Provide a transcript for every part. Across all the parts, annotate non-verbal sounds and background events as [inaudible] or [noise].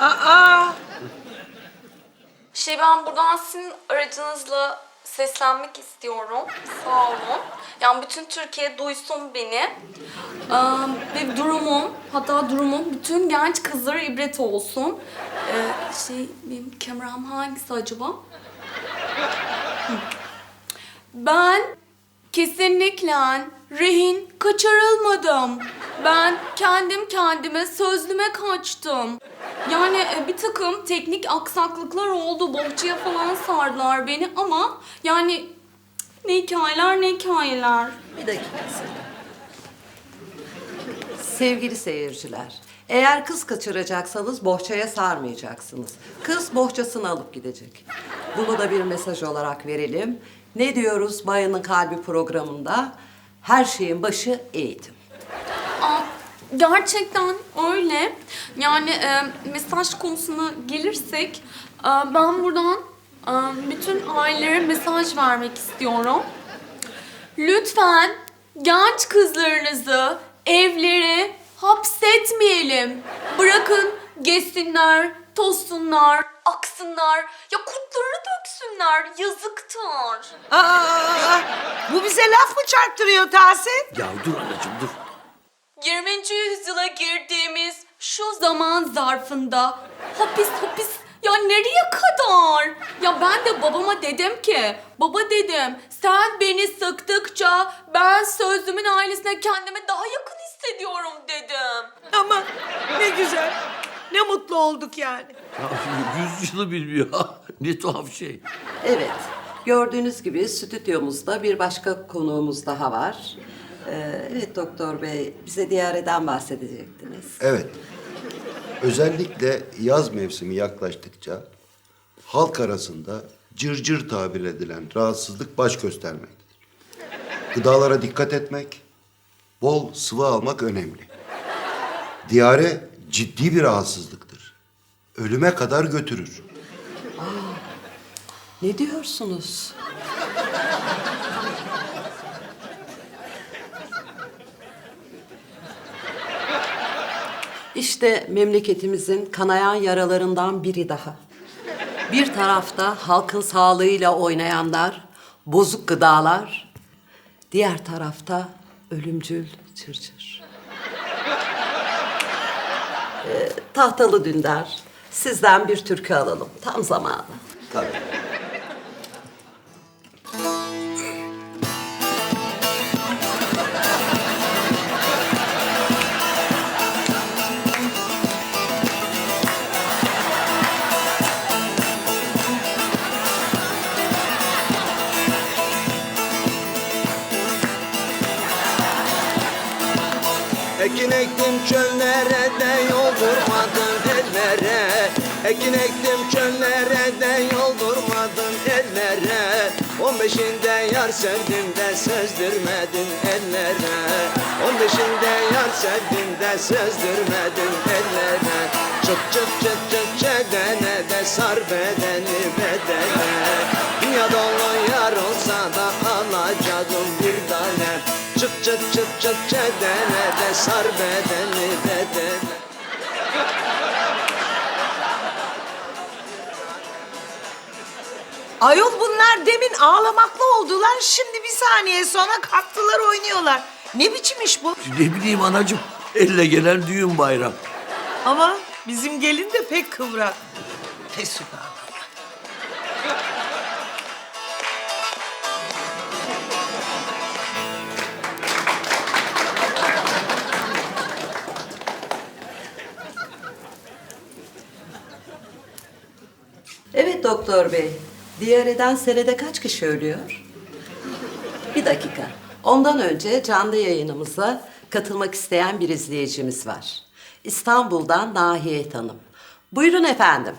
Aa, Şey ben buradan sizin aracınızla seslenmek istiyorum. Sağ olun. Yani bütün Türkiye duysun beni. Ee, ve durumum, hatta durumum bütün genç kızlara ibret olsun. Ee, şey, benim kameram hangisi acaba? Ben kesinlikle rehin kaçırılmadım. Ben kendim kendime sözlüme kaçtım. Yani e, bir takım teknik aksaklıklar oldu. Bohçaya falan sardılar beni ama yani ne hikayeler ne hikayeler. Bir dakika Seda. Sevgili seyirciler, eğer kız kaçıracaksanız bohçaya sarmayacaksınız. Kız bohçasını alıp gidecek. Bunu da bir mesaj olarak verelim. Ne diyoruz Bayanın Kalbi programında? Her şeyin başı eğitim. Aa, gerçekten öyle. Yani e, mesaj konusuna gelirsek e, ben buradan e, bütün ailelere mesaj vermek istiyorum. Lütfen genç kızlarınızı evlere hapsetmeyelim. Bırakın gezsinler, tozsunlar, aksınlar. Ya kurtlarını döksünler. Yazıktır. aa, aa, bu bize laf mı çarptırıyor Tahsin? Ya dur anacığım dur. 20. yüzyıla girdiğimiz şu zaman zarfında hapis hapis ya nereye kadar? Ya ben de babama dedim ki, baba dedim sen beni sıktıkça ben sözlümün ailesine kendimi daha yakın hissediyorum dedim. Ama ne güzel. Ne mutlu olduk yani. Ya yüz yılı bilmiyor. [laughs] ne tuhaf şey. Evet, gördüğünüz gibi stüdyomuzda bir başka konuğumuz daha var. Ee, evet doktor bey, bize diyareden bahsedecektiniz. Evet. Özellikle yaz mevsimi yaklaştıkça halk arasında cırcır tabir edilen rahatsızlık baş göstermektedir. Gıdalara dikkat etmek, bol sıvı almak önemli. Diyare ciddi bir rahatsızlıktır. Ölüme kadar götürür. Ne diyorsunuz? İşte memleketimizin kanayan yaralarından biri daha. Bir tarafta halkın sağlığıyla oynayanlar, bozuk gıdalar, diğer tarafta ölümcül çırçır. Ee, tahtalı Dündar, sizden bir türkü alalım. Tam zamanı. Tabii. Ekin ektim çöllere de yol durmadın ellere. Ekin ektim çöllere de yol durmadın ellere. On beşinde yar sevdim de sözdirmedin ellere. On beşinde yar sevdim de sözdirmedin ellere. Çıt çıt çıt çıt çedene de sar bedeni bedene. Dünya dolu yar olsa da alacağım bir Çıt çıt çıt çıt çedene de sar bedeni bedene Ayol bunlar demin ağlamaklı oldular. Şimdi bir saniye sonra kalktılar oynuyorlar. Ne biçim iş bu? Ne bileyim anacığım. Elle gelen düğün bayram. Ama bizim gelin de pek kıvrak. Fesubhanallah. Evet doktor bey. Diyareden senede kaç kişi ölüyor? Bir dakika. Ondan önce canlı yayınımıza katılmak isteyen bir izleyicimiz var. İstanbul'dan Nahiye Hanım. Buyurun efendim.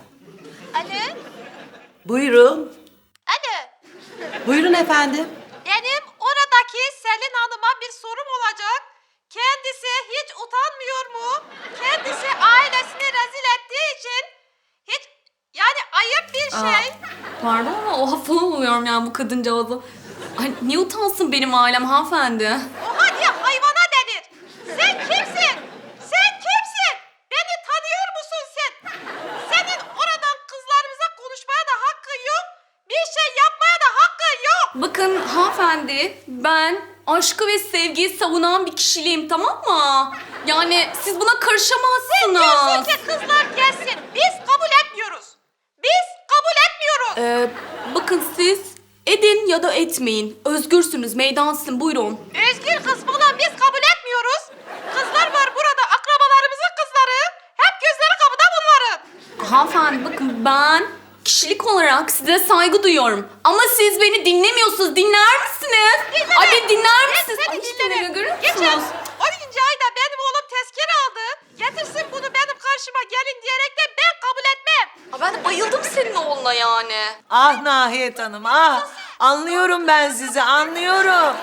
Alo, Buyurun. alo. Buyurun efendim. Benim oradaki Selin Hanım'a bir sorum olacak. Kendisi hiç utanmıyor mu? Kendisi ailesini pardon ama oha falan oluyorum yani bu kadıncağıza. Ay niye utansın benim ailem hanımefendi? Oha diye hayvana denir. Sen kimsin? Sen kimsin? Beni tanıyor musun sen? Senin oradan kızlarımıza konuşmaya da hakkın yok. Bir şey yapmaya da hakkın yok. Bakın hanımefendi ben aşkı ve sevgiyi savunan bir kişiliğim tamam mı? Yani siz buna karışamazsınız. Diyorsun ki kızlar gelsin. Biz ee, bakın siz edin ya da etmeyin. Özgürsünüz, meydansın buyurun. Özgür kız falan biz kabul etmiyoruz. Kızlar var burada akrabalarımızın kızları. Hep gözleri kapıda bunların. Hanımefendi bakın ben kişilik olarak size saygı duyuyorum. Ama siz beni dinlemiyorsunuz. Dinler misiniz? Dinleme. Ay beni dinler misiniz? Ay, hiç dinlemiyor, görüyor musunuz? 12. ayda benim oğlum tezkere aldı. Getirsin bunu benim karşıma gelin diyerek de ben kabul etmem. Ay, ben de bayıldım oğluna yani. Ah Nahiyet Hanım ah. Anlıyorum ben sizi anlıyorum.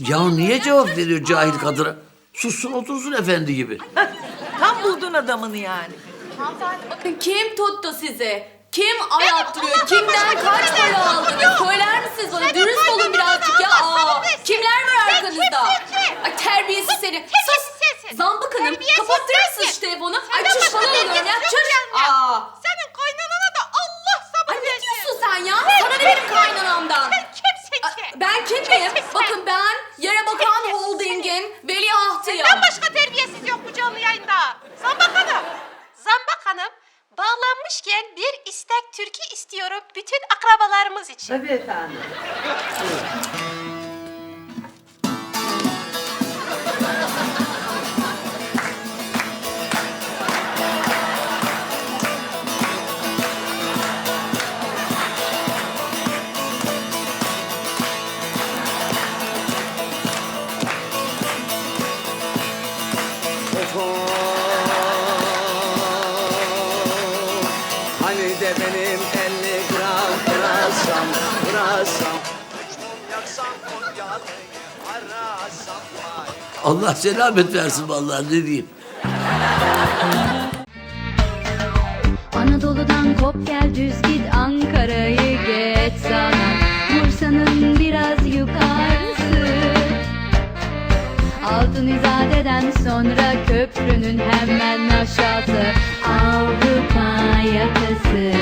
Ya niye cevap veriyor cahil kadına? Sussun otursun efendi gibi. [laughs] Tam buldun adamını yani. Hanımefendi bakın kim tuttu sizi? Kim ayattırıyor? Kimden kaç para aldınız? Söyler misiniz bana? Dürüst olun birazcık ya. Aa, kimler var arkanızda? Ay terbiyesiz seni. Sus. Zambık hanım kapattırır mısın sensin. şu telefonu? Ay Senden çüş başka falan alıyorum ya. terbiyesiz Çüş. yok yani. Aa. Senin kaynanana da Allah sabır Ay ne versin. diyorsun sen ya? Sana ne benim kaynanamdan? Sen kimsin Ay, ki? Ben kimim? Kimsin Bakın sen? ben Yere Bakan Holding'in veliahtıyım. Senden başka terbiyesiz yok bu canlı yayında. Zambak Hanım. Zambak Hanım bağlanmışken bir istek türkü istiyorum bütün akrabalarımız için. Tabii efendim. Allah selamet versin vallahi ne diyeyim. Anadolu'dan kop gel düz git Ankara'yı geç sana. Bursa'nın biraz yukarısı. Altın İzade'den sonra köprünün hemen aşağısı. Avrupa yakası